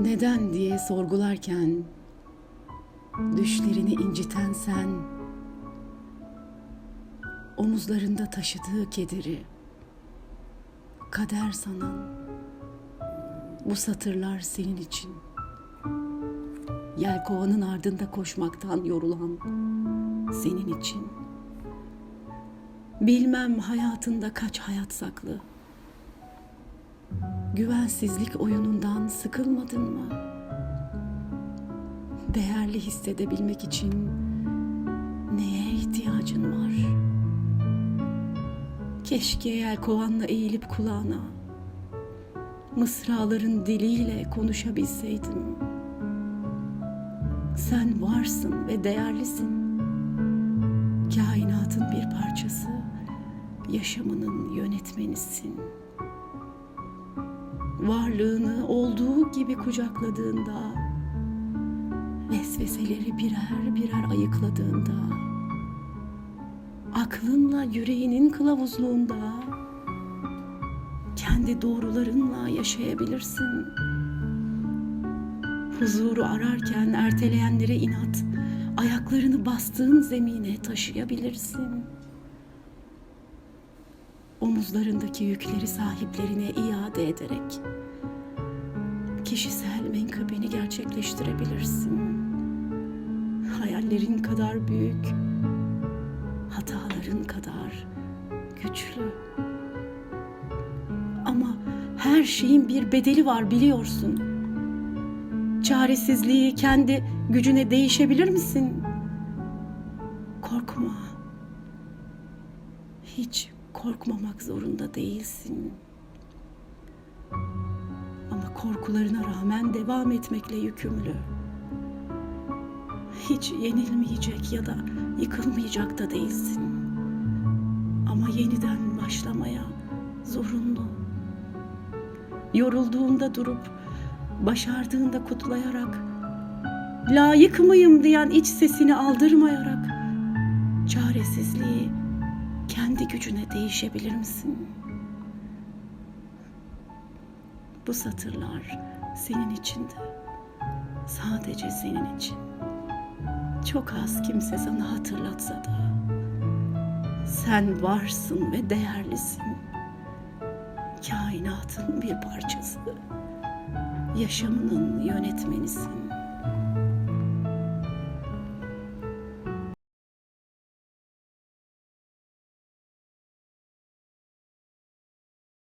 Neden diye sorgularken düşlerini inciten sen omuzlarında taşıdığı kederi kader sanan bu satırlar senin için. Yelkovanın ardında koşmaktan yorulan senin için. Bilmem hayatında kaç hayat saklı güvensizlik oyunundan sıkılmadın mı? Değerli hissedebilmek için neye ihtiyacın var? Keşke yelkovanla eğilip kulağına mısraların diliyle konuşabilseydim. Sen varsın ve değerlisin. Kainatın bir parçası, yaşamının yönetmenisin varlığını olduğu gibi kucakladığında, vesveseleri birer birer ayıkladığında, aklınla yüreğinin kılavuzluğunda, kendi doğrularınla yaşayabilirsin. Huzuru ararken erteleyenlere inat, ayaklarını bastığın zemine taşıyabilirsin omuzlarındaki yükleri sahiplerine iade ederek kişisel menkıbeni gerçekleştirebilirsin. Hayallerin kadar büyük, hataların kadar güçlü. Ama her şeyin bir bedeli var biliyorsun. Çaresizliği kendi gücüne değişebilir misin? Korkma. Hiç korkmamak zorunda değilsin. Ama korkularına rağmen devam etmekle yükümlü. Hiç yenilmeyecek ya da yıkılmayacak da değilsin. Ama yeniden başlamaya zorunlu. Yorulduğunda durup, başardığında kutlayarak, layık mıyım diyen iç sesini aldırmayarak, çaresizliği, kendi gücüne değişebilir misin? Bu satırlar senin içinde. Sadece senin için. Çok az kimse sana hatırlatsa da sen varsın ve değerlisin. Kainatın bir parçası. Yaşamının yönetmenisin.